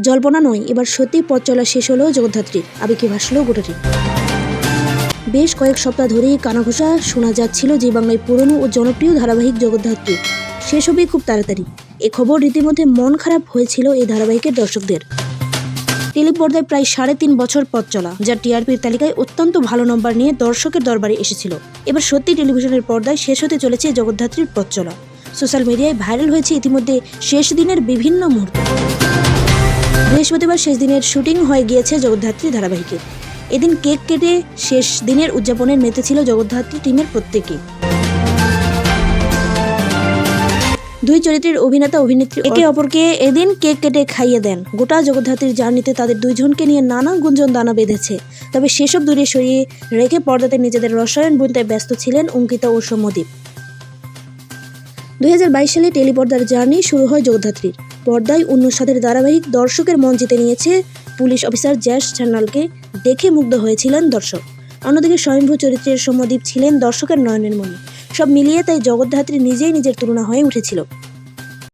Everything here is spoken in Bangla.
জল্পনা নয়, এবার সত্যি পথ চলা শেষ হলো জগদ্ধাত্রীর আবেগে ভাসলো গোটাটি? বেশ কয়েক সপ্তাহ ধরেই কানাঘোষা শোনা যাচ্ছিল যে বাংলায় পুরনো ও জনপ্রিয় ধারাবাহিক জগদ্ধাত্রী। শেষ হবে খুব তাড়াতাড়ি। এ খবর রীতিমধ্যে মন খারাপ হয়েছিল এই ধারাবাহিকের দর্শকদের। টেলিপর্দায় প্রায় সাড়ে তিন বছর পথ চলা, যা টিআরপির তালিকায় অত্যন্ত ভালো নম্বর নিয়ে দর্শকের দরবারে এসেছিল। এবার সত্যি টেলিভিশনের পর্দায় শেষ হতে চলেছে জগদ্ধাত্রীর পথ চলা। সোশ্যাল মিডিয়ায় ভাইরাল হয়েছে ইতিমধ্যে শেষ দিনের বিভিন্ন মুহূর্ত। বৃহস্পতিবার শেষ দিনের শুটিং হয়ে গিয়েছে জগদ্ধাত্রী ধারাবাহিকে। এদিন কেক কেটে শেষ দিনের উদযাপনের মেতেছিল জগদ্ধাত্রী টিমের প্রত্যেকে। দুই চরিত্রের অভিনেতা, অভিনেত্রী একে অপরকে এদিন কেক কেটে খাইয়ে দেন। গোটা জগদ্ধাত্রীর জার্নিতে তাদের দুইজনকে নিয়ে নানা গুঞ্জন দানা বেঁধেছে। তবে সেসব দূরে সরিয়ে রেখে পর্দাতে নিজেদের রসায়ন বুনতে ব্যস্ত ছিলেন অঙ্কিতা ও সৌম্যদীপ। দুই হাজার বাইশ সালে টেলিপর্দার জার্নি শুরু হয় যোগধাত্রীর। পর্দায় অন্য সাথের ধারাবাহিক দর্শকের মন জিতে নিয়েছে পুলিশ অফিসার জ্যাস ছান্নালকে দেখে মুগ্ধ হয়েছিলেন দর্শক। অন্যদিকে স্বয়ংভূ চরিত্রের সমদীপ ছিলেন দর্শকের নয়নের মনে সব মিলিয়ে তাই জগদ্ধাত্রী নিজেই নিজের তুলনা হয়ে উঠেছিল।